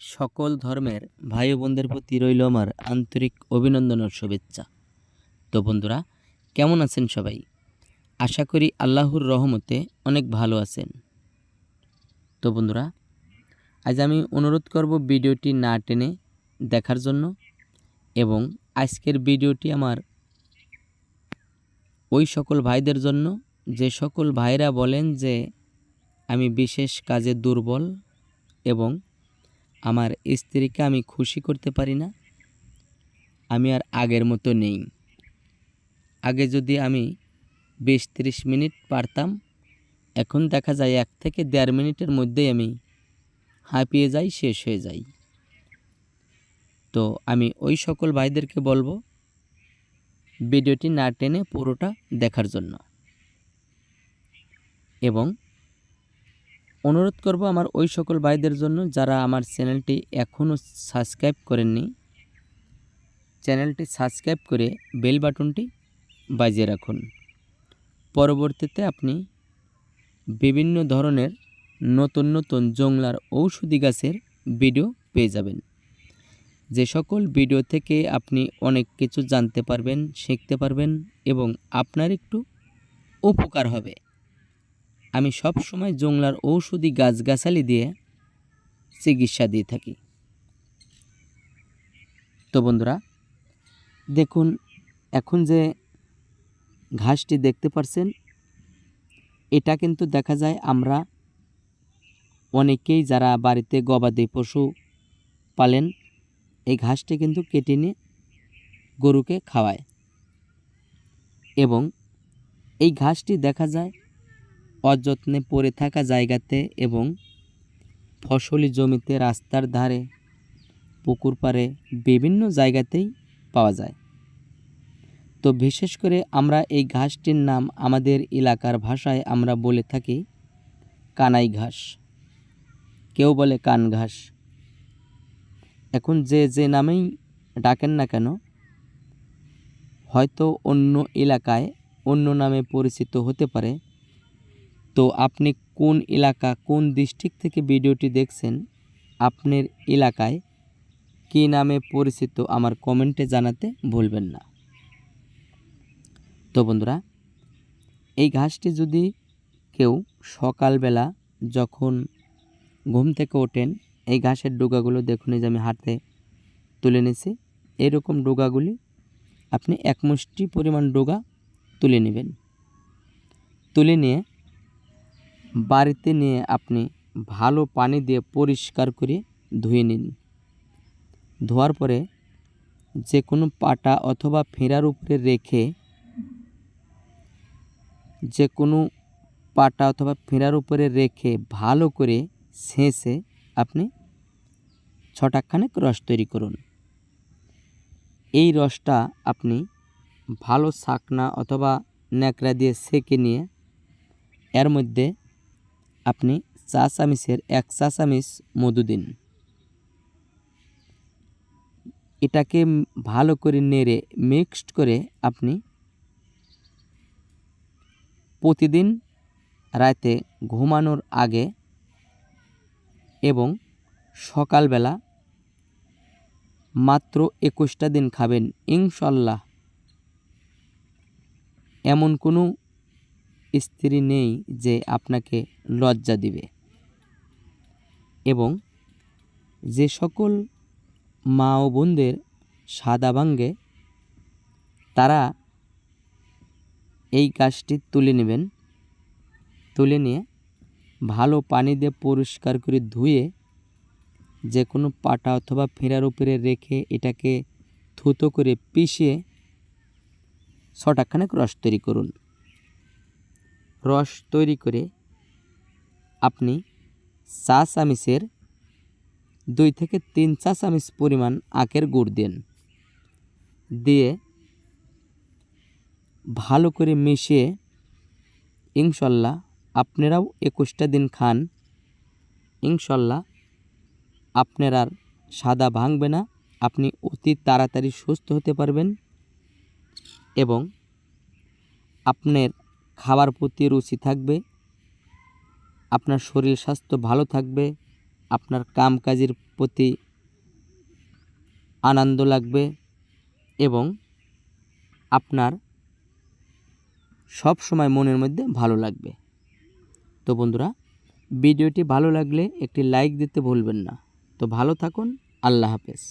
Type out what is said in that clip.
সকল ধর্মের ভাই বোনদের প্রতি রইল আমার আন্তরিক অভিনন্দন ও শুভেচ্ছা। তো বন্ধুরা, কেমন আছেন সবাই? আশা করি আল্লাহর রহমতে অনেক ভালো আছেন। তো বন্ধুরা, আজ আমি অনুরোধ করব ভিডিওটি না টেনে দেখার জন্য এবং আজকের ভিডিওটি আমার ওই সকল ভাইদের জন্য। যে সকল ভাইরা বলেন যে, আমি বিশেষ কাজে দুর্বল এবং আমার স্ত্রীকে আমি খুশি করতে পারি না, আমি আর আগের মতো নেই। আগে যদি আমি বিশ ত্রিশ মিনিট পারতাম, এখন দেখা যায় এক থেকে দেড় মিনিটের মধ্যেই আমি হাঁপিয়ে যাই, শেষ হয়ে যাই। তো আমি ওই সকল ভাইদেরকে বলব, ভিডিওটি না টেনে পুরোটা দেখার জন্য। এবং অনুরোধ করব আমার ওই সকল ভাইদের জন্য যারা আমার চ্যানেলটি এখনও সাবস্ক্রাইব করেননি, চ্যানেলটি সাবস্ক্রাইব করে বেল বাটনটি বাজিয়ে রাখুন। পরবর্তীতে আপনি বিভিন্ন ধরনের নতুন নতুন জংলার ঔষধি গাছের ভিডিও পেয়ে যাবেন। যে সকল ভিডিও থেকে আপনি অনেক কিছু জানতে পারবেন, শিখতে পারবেন এবং আপনার একটু উপকার হবে। আমি সব সময় জংলার ঔষধি গাছগাছালি দিয়ে চিকিৎসা দিয়ে থাকি। তো বন্ধুরা, দেখুন, এখন যে ঘাসটি দেখতে পারছেন, এটা কিন্তু দেখা যায় আমরা অনেকেই যারা বাড়িতে গবাদি পশু পালেন, এই ঘাসটি কিন্তু কেটে নিয়ে গরুকে খাওয়ায়। এবং এই ঘাসটি দেখা যায় অযত্নে পড়ে থাকা জায়গাতে এবং ফসলি জমিতে রাস্তার ধারে, পুকুর পাড়ে বিভিন্ন জায়গাতেই পাওয়া যায়। তো বিশেষ করে আমরা এই ঘাসটির নাম আমাদের এলাকার ভাষায় আমরা বলে থাকি কানাই ঘাস। কেউ বলে কান ঘাস। এখন যে যে নামেই ডাকেন না কেন, হয়তো অন্য এলাকায় অন্য নামে পরিচিত হতে পারে। তো আপনি কোন এলাকা, কোন ডিস্ট্রিক্ট থেকে ভিডিওটি দেখছেন, আপনার এলাকায় কী নামে পরিচিত আমার কমেন্টে জানাতে ভুলবেন না। তো বন্ধুরা, এই ঘাসটি যদি কেউ সকালবেলা যখন ঘুম থেকে ওঠেন, এই ঘাসের ডোগাগুলো দেখুন যে আমি হাতে তুলে নিছি এরকম ডোগাগুলি আপনি এক মুষ্টি পরিমাণ ডোগা তুলে নেবেন। তুলে নিয়ে বাড়িতে নিয়ে আপনি ভালো পানি দিয়ে পরিষ্কার করে ধুয়ে নিন। ধোয়ার পরে যে কোনো পাটা অথবা ফেরার উপরে রেখে যে কোনো পাটা অথবা ফেরার উপরে রেখে ভালো করে ছেঁচে আপনি ছটাখানেক রস তৈরি করুন। এই রসটা আপনি ভালো শাকনা অথবা ন্যাকড়া দিয়ে সেকে নিয়ে এর মধ্যে আপনি চা চামিচের এক চা চামিচ মধু দিন। এটাকে ভালো করে নেড়ে মিক্সড করে আপনি প্রতিদিন রাতে ঘুমানোর আগে এবং সকালবেলা মাত্র একুশটা দিন খাবেন, ইনশাল্লাহ। এমন কোনো স্ত্রী নেই যে আপনাকে লজ্জা দিবে। এবং যে সকল মা ও বোনদের সাদা ভাঙ্গে, তারা এই গাছটি তুলে নেবেন। তুলে নিয়ে ভালো পানি দিয়ে পরিষ্কার করে ধুয়ে যে কোনো পাটা অথবা ফেরার উপরে রেখে এটাকে থুতো করে পিষিয়ে ছটাখানেক রস তৈরি করুন। রস তৈরি করে আপনি চা চামিচের দুই থেকে তিন চা চামিচ পরিমাণ আখের গুড় দেন। দিয়ে ভালো করে মিশিয়ে ইনশাল্লাহ আপনারাও একুশটা দিন খান। ইনশাল্লাহ আপনার আর সাদা ভাঙবে না, আপনি অতি তাড়াতাড়ি সুস্থ হতে পারবেন এবং আপনার খাবার প্রতি রুচি থাকবে, আপনার শরীর স্বাস্থ্য ভালো থাকবে, আপনার কাম কাজের প্রতি আনন্দ লাগবে এবং আপনার সব সময় মনের মধ্যে ভালো লাগবে। তো বন্ধুরা, ভিডিওটি ভালো লাগলে একটি লাইক দিতে ভুলবেন না। তো ভালো থাকুন, আল্লাহ হাফেজ।